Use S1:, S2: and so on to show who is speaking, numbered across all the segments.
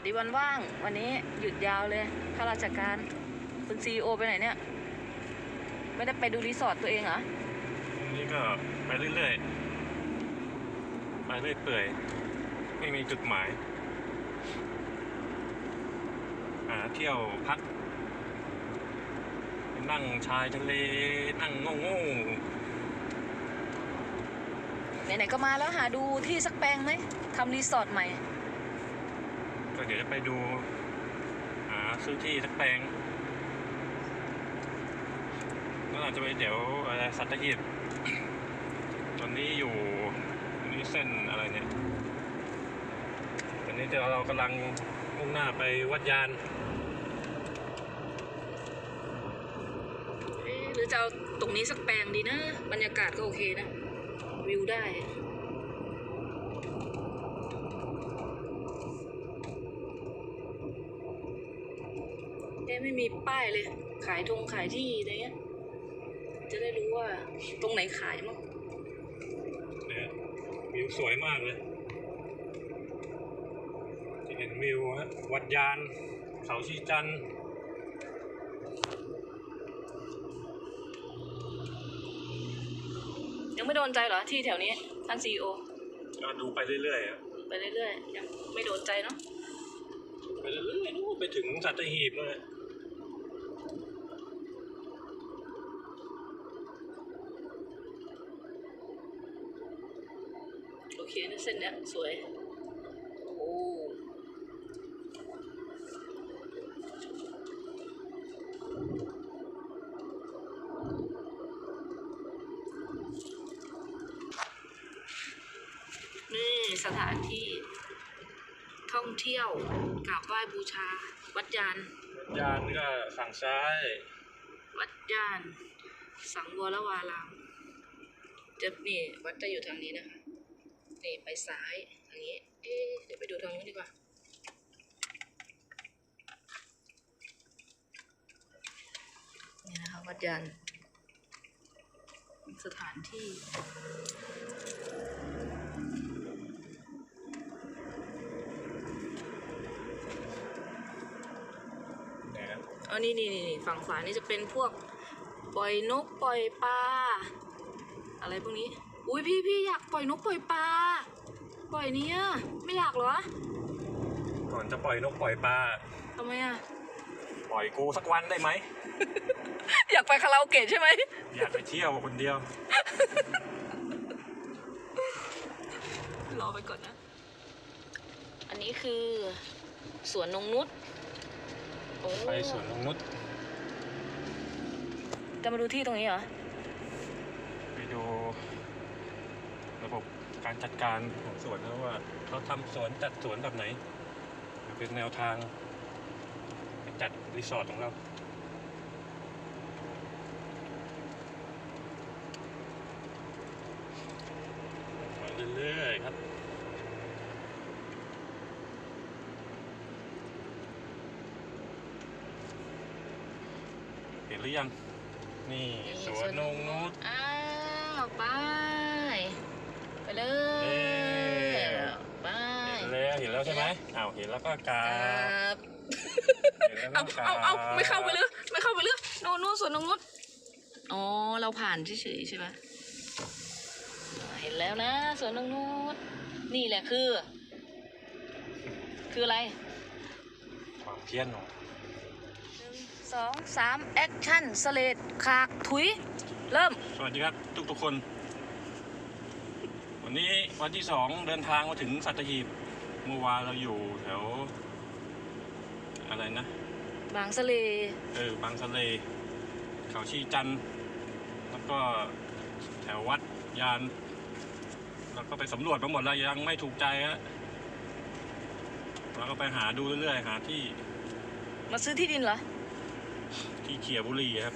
S1: วัสดีวันว่าง วันนี้หยุดยาวเลยข้าราชการคุณซีโอไปไหนเนี่ย ไม่ได้ไปดูรีสอร์ทตัวเองเหรอ
S2: นี่ก็ไปเรื่อยๆไปเรื่อยเปื่อยไม่มีจุดหมายหาเที่ยวพักนั่งชายทะเลนั่งโง่
S1: ไหนๆก็มาแล้วหาดูที่สักแปลงไหมทำรีสอร์ทใหม่
S2: ๆ ก็เดี๋ยวจะไปดูหาซื้อที่สักแปลงแล้วอาจจะไปเดี๋ยวอะไรสัตหีบตอนนี้อยู่นี่เส้นอะไรเนี่ยตอนนี้เดี๋ยวเรากำลังมุ่งหน้าไปวัดยาน
S1: หรือจะเอาตรงนี้สักแปลงดีนะ บรรยากาศก็โอเคนะ วิวได้เอ๊ะไม่มีป้ายเลย ขายทงขายที่อะไรเงี้ย จะได้รู้ว่าตรงไหนขายมั้ง
S2: เนี่ยวิวสวยมากเลย จะเห็นวิวฮะวัดยานเขาชีจันทร์
S1: ยังไม่โดนใจเหรอที่แถวนี้ท่านซีโอ
S2: ก็ดูไปเรื่อยๆอะ
S1: ไปเรื่อยๆยังไม่โดนใจเนาะ
S2: ไปเรื่อยๆนู่นไปถึงสัตหีบเลย
S1: โอ เคนะเส้นเนี้ยสวย โอ้นี่สถานที่ท่องเที่ยวกราบไหว้บูชา วัดยาน
S2: วัดยานก็ฝั่งซ้าย
S1: วัดยาน สังวรวารามจะนี่วัดจะอยู่ทางนี้นะคะ นี่ไปซ้ายทางนี้ เอ๊ะเดี๋ยวไปดูทางนู้นดีกว่า นี่นะคะวัดยานสถานที่
S2: เนี่ยครับ
S1: อ๋อนี่นี่นี่ฝั่งขวานี่จะเป็นพวกปล่อยนกปล่อยปลาอะไรพวกนี้ อุ้ยพี่พี่อยากปล่อยนกปล่อยปลา ปล่อยเนี้ยไม่อยากเหรอ
S2: ก่อนจะปล่อยนกปล่อยปลา
S1: ทำไมอะ
S2: ปล่อยกูสักวันได้ไหม
S1: อยากไปคาราโอเกะใช่ไหม
S2: อยากไปเที่ยวคนเดียว
S1: รอไปก่อนนะ อันนี้คือสวนนงนุษโอ้
S2: ไปสวนนงนุษย์
S1: จะมาดูที่ตรงนี้เหรอ
S2: ไปดู ระบบ การจัดการของสวนนะว่าเขาทำสวนจัดสวนแบบไหน เป็นแนวทางในจัดรีสอร์ทของเรามาเรื่อยๆครับเห็นหรือยัง นี่สวนนงนุษย์
S1: อ้าว ไปไป เล
S2: เอ๊
S1: ยะไป
S2: เห็นแล้วเห็นแล้วใช่ไหมอ้าวเห็นแล้วก็กรา
S1: ครับบ
S2: เห็นแล้ว
S1: เอา
S2: ก็กราบ
S1: เอาเอาไม่เข้าไปเลยไม่เข้าไปเลยโน่นโน่นสวนนงนุษอ๋อเราผ่านเฉยๆใช่ไหมอ่าเห็นแล้วนะสวนนงนุษนี่แหละคือ คืออะไร
S2: ความเพี้ยนของ
S1: หนึ่งสองสามแอคชั่นสเลดขากถุย เริ่ม
S2: สวัสดีครับทุกทุกๆคน วันนี้วันที่สองเดินทางมาถึงสัตหีบเมื่อวานเราอยู่แถว อะไรนะ
S1: บางสะเล
S2: เออบางสะเล เขาชีจันทร์แล้วก็แถววัดยาน แล้วก็ไปสำรวจมาหมดแล้วยังไม่ถูกใจฮะเราก็ไปหาดูเรื่อยๆ หาที่
S1: มาซื้อที่ดินเหรอ
S2: ที่เขียบุรีครับ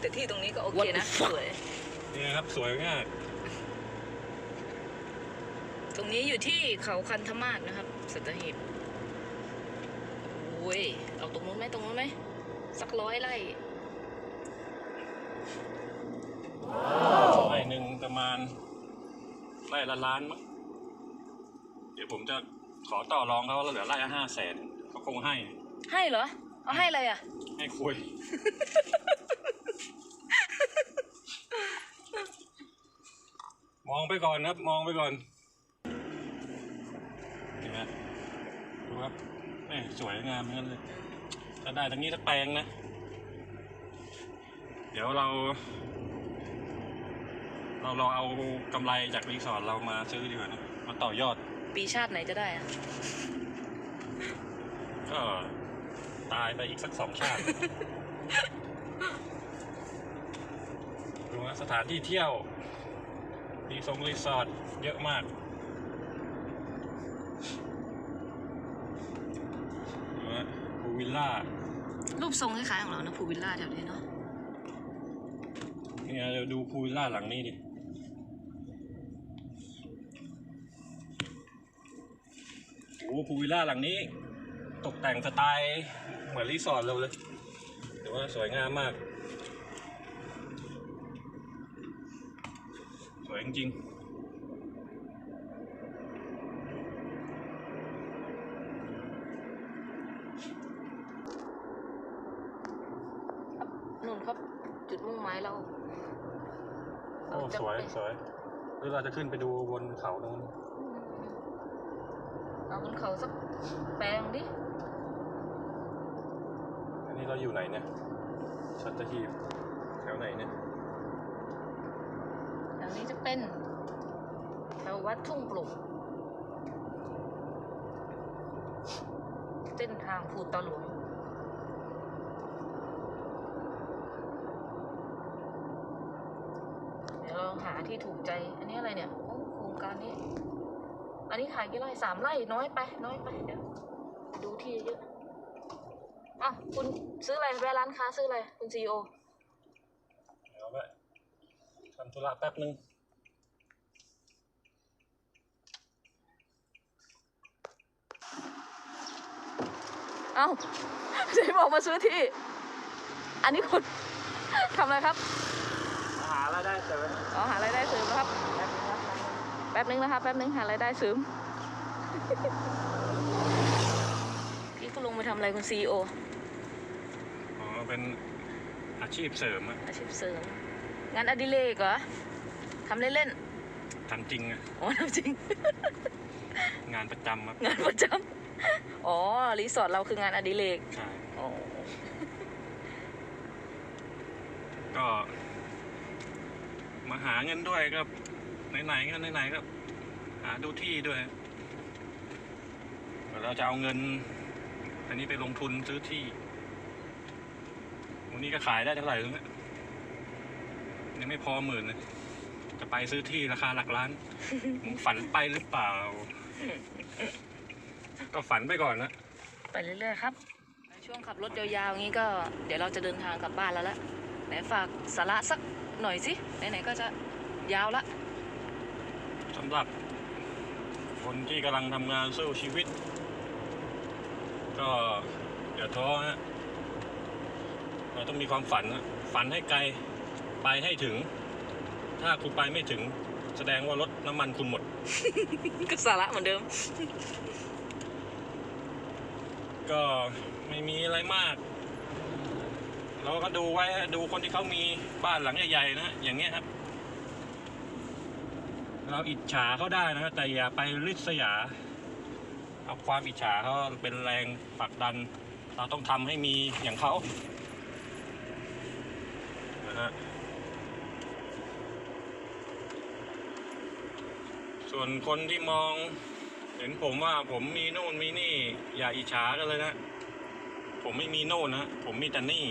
S1: แต่ที่ตรงนี้ก็โอเคนะสวย
S2: นี่นะครับสวยมาก
S1: ตรงนี้อยู่ที่เขาคันธมาศนะครับสัตหีบโอ้ยเอาตรงนู้นไหมตรงนู้นไหมสักร้อยไร่
S2: ไร่หนึ่งประมาณไร่ละล้านมั้งเดี๋ยวผมจะขอต่อรองเขาแล้วเหลือไร่ละห้าแสนเขาคงให้
S1: ให้เหรอ เอาให้อะไรอะ
S2: ให้คุย มองไปก่อนครับ มองไปก่อนเห็นไหมดูครับแม่สวยงามเหมือนกันเลยถ้าได้ตรงนี้สักแปลงนะ เดี๋ยวเรา เราเราเอากำไรจากรีสอร์ทเรามาซื้อดีกว่านะมาต่อยอด
S1: ปีชาติไหนจะได้อะ
S2: ก็ตายไปอีกสักสองชาติดูว่าสถานที่เที่ยว รีสอร์ทรีสอร์ทเยอะมากดูว่าภูวิลล่า
S1: รูปทรงคล้ายๆของเรานะภูวิลล่าแถวนี้เนาะ
S2: เนี่ยเดี๋ยวดูภูวิลล่าหลังนี้ดิโอ้ภูวิลล่าหลังนี้ ตกแต่งสไตล์เหมือนรีสอร์ทเราเลยแต่ว่าสวยงามมาก วยจริงๆ
S1: นู่นครับจุดมุ่งหมายเรา
S2: โอ้
S1: เราจะ
S2: สวย
S1: ไป
S2: สวยหรือเราจะขึ้นไปดูบนเขาตรงนู้น
S1: เอาบนเขาสักแปลงดิ
S2: อันนี้เราอยู่ไหนเนี่ย ชัตตหีบแถวไหนเนี่ย
S1: แถว นี้จะเป็นแถววัดทุ่งปลุกเส้นทางภูตหลวงเดี๋ยวเราหาที่ถูกใจ อันนี้อะไรเนี่ยโอ้โครงการนี้ อันนี้ขายกี่ไร่สามไร่น้อยไป น้อยไปเดี๋ยวดูที่เยอะอ้าวคุณซื้ออะไรแวะร้านค้าซื้ออะไร คุณซีโอ
S2: เดี๋ยวไป ทำธุระแป๊บนึง
S1: เอ้าเจ๊บอกมาซื้อที่ อันนี้คุณ ทำอะไรครับ
S2: หาแล้วได้เสริม
S1: อ๋อหารายได้เสริมนะครับ แป๊บนึงนะครับแป๊บนึงหารายได้เสริมพี่คุณลงไปทำอะไรคุณซีโอ
S2: อ๋อเป็นอาชีพเสริมอะ
S1: อาชีพเสริม งานอดิเรกเหรอทำเล่น
S2: ทำจริงอะ
S1: ๆอ๋อทำจริง
S2: งานประจำอะ
S1: งานประจำอ๋อ รีสอร์ทเราคืองานอดิเรก
S2: ใช่
S1: อ๋อ
S2: ก็มาหาเงินด้วยก็ไหนๆก็ไหนๆก็หาดูที่ด้วยเดี๋ยวเราจะเอาเงิน อันนี้ไปลงทุนซื้อที่วันนี้ก็ขายได้เท่าไหร่รู้ไหม ยังไม่พอหมื่นเลยจะไปซื้อที่ราคาหลักล้าน มึงฝันไปหรือเปล่า ก็ฝันไปก่อนนะ
S1: ไปเรื่อยๆครับ ช่วงขับรถยาวๆอย่างนี้ก็ เดี๋ยวเราจะเดินทางกลับบ้านแล้วละไหนฝากสาระสักหน่อยสิไหนๆก็จะยาวละ
S2: สำหรับ คนที่กำลังทำงานสู้ชีวิต ก็อย่าท้อฮะเราต้องมีความฝันนะฝันให้ไกล ไปให้ถึง ถ้าคุณไปไม่ถึง แสดงว่ารถน้ำมันคุณหมด
S1: ก็สาระเหมือนเดิม
S2: ก็ไม่มีอะไรมาก เราก็ดูไว้ฮะดูคนที่เขามีบ้านหลังใหญ่ๆนะอย่างเงี้ยครับ เราอิจฉาเขาได้นะแต่อย่าไปริษยา เอาความอิจฉาเขาเป็นแรงผลักดัน เราต้องทำให้มีอย่างเขานะฮะ ส่วนคนที่มอง เห็นผมว่าผมมีโน่นมีนี่ อย่าอิจฉากันเลยนะ ผมไม่มีโน่นนะผมมีแต่นี่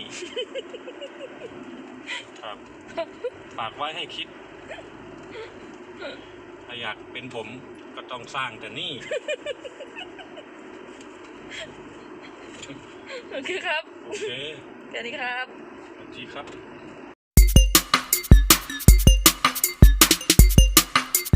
S2: ครับฝากไว้ให้คิด ถ้าอยากเป็นผมก็ต้องสร้างแต่นี่
S1: โอเคครับ
S2: โอเค
S1: แค่นี้ครับ
S2: สวัสดีครับ